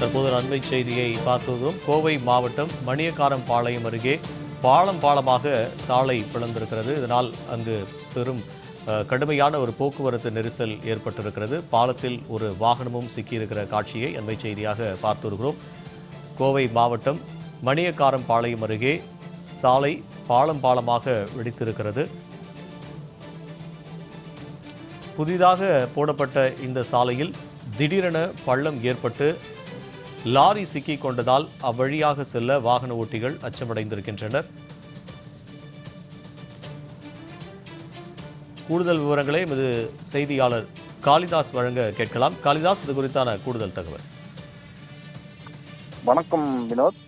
தற்போது அண்மை செய்தியை பார்த்ததும் கோவை மாவட்டம் மணியக்காரம் பாளையம் அருகே பாலம் பாலமாக சாலை பிளந்திருக்கிறது. இதனால் அங்கு பெரும் கடுமையான ஒரு போக்குவரத்து நெரிசல் ஏற்பட்டிருக்கிறது. பாலத்தில் ஒரு வாகனமும் சிக்கியிருக்கிற காட்சியை அண்மை செய்தியாக பார்த்து வருகிறோம். கோவை மாவட்டம் மணியக்காரம் பாளையம் அருகே சாலை பாலம் பாலமாக வெடித்திருக்கிறது. புதிதாக போடப்பட்ட இந்த சாலையில் திடீரென பள்ளம் ஏற்பட்டு லாரி சிக்கிக் கொண்டதால் அவ்வழியாக செல்ல வாகன ஓட்டிகள் அச்சமடைந்திருக்கின்றனர். கூடுதல் விவரங்களை எமது செய்தியாளர் காளிதாஸ் வழங்க கேட்கலாம். காளிதாஸ் இது குறித்தான கூடுதல் தகவல். வணக்கம் வினோத்.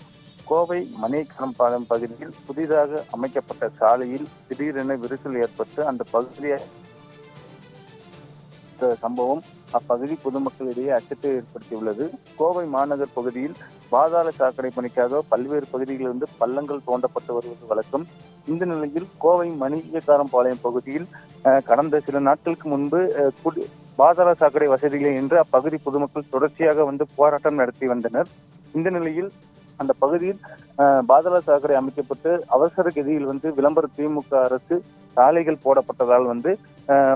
கோவை மணிக்கணம்பாளையம் பகுதியில் புதிதாக அமைக்கப்பட்ட சாலையில் திடீரென விரிசல் ஏற்பட்டு அந்த பகுதியை இந்த சம்பவம் அப்பகுதி பொதுமக்களிடையே அச்சத்தை ஏற்படுத்தியுள்ளது. கோவை மாநகர் பகுதியில் பாதாள சாக்கடை பணிக்காக பல்வேறு பகுதிகளிலிருந்து பள்ளங்கள் தோண்டப்பட்டு வருவது வழக்கம். இந்த நிலையில் கோவை மணிகாரம்பாளையம் பகுதியில் அஹ், கடந்த சில நாட்களுக்கு முன்பு குடி- பாதாள சாக்கடை வசதிகளை என்று அப்பகுதி பொதுமக்கள் தொடர்ச்சியாக வந்து போராட்டம் நடத்தி வந்தனர். இந்த நிலையில் அந்த பகுதியில் பாதாள சாக்கடை அமைக்கப்பட்டு அவசர கதியில் வந்து விளம்பர திமுக அரசு சாலைகள் போடப்பட்டதால் வந்து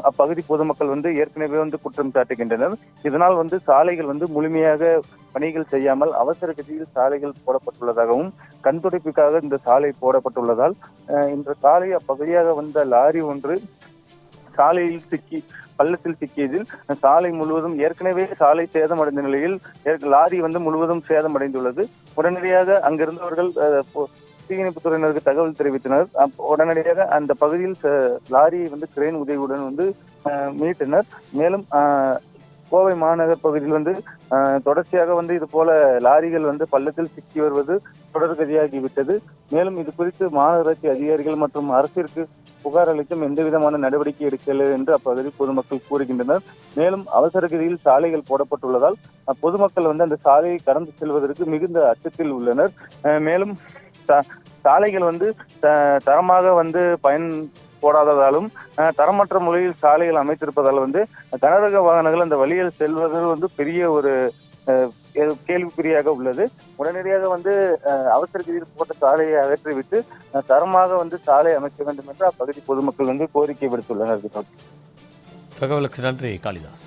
அப்பகுதி பொதுமக்கள் வந்து ஏற்கனவே வந்து குற்றம் சாட்டுகின்றனர். இதனால் வந்து சாலைகள் வந்து முழுமையாக பணிகள் செய்யாமல் அவசர கதியில் சாலைகள் போடப்பட்டுள்ளதாகவும் கண்துடைப்புக்காக இந்த சாலை போடப்பட்டுள்ளதால் அஹ், இன்று காலை அப்பகுதியாக வந்த லாரி ஒன்று சாலையில் சிக்கி பள்ளத்தில் சிக்கியதில் சாலை முழுவதும் ஏற்கனவே சாலை சேதமடைந்த நிலையில் ஏற்க- லாரி வந்து முழுவதும் சேதமடைந்துள்ளது. உடனடியாக அங்கிருந்தவர்கள் அஹ், துறையினருக்கு தகவல் தெரிவித்தனர். உடனடியாக அந்த பகுதியில் ச- லாரியை வந்து கிரெயின் உதவியுடன் வந்து மீட்டனர். மேலும் கோவை மாநகர் பகுதியில் வந்து தொடர்ச்சியாக வந்து இது போல லாரிகள் வந்து பள்ளத்தில் சிக்கி வருவது தொடர்கதியாகிவிட்டது. மேலும் இது குறித்து மாநகராட்சி அதிகாரிகள் மற்றும் அரசிற்கு புகார் அளித்தும் எந்த விதமான நடவடிக்கை எடுக்கவில்லை என்று அப்பகுதி பொதுமக்கள் கூறுகின்றனர். மேலும் அவசர கதியில் சாலைகள் போடப்பட்டுள்ளதால் பொதுமக்கள் வந்து அந்த சாலையை கடந்து செல்வதற்கு மிகுந்த அச்சத்தில் உள்ளனர். மேலும் சாலைகள் வந்து தரமாக வந்து பயன் போடாததாலும் தரமற்ற முறையில் சாலைகள் அமைத்திருப்பதால் வந்து கனரக வாகனங்கள் அந்த வழியில் செல்வது வந்து பெரிய ஒரு அஹ், கேள்விக்குறியாக உள்ளது. உடனடியாக வந்து அஹ், அவசர கதியில் போட்ட சாலையை அகற்றிவிட்டு தரமாக வந்து சாலை அமைக்க வேண்டும் என்று அப்பகுதி பொதுமக்கள் வந்து கோரிக்கை விடுத்துள்ளனர். தகவலுக்கு நன்றி காளிதாஸ்.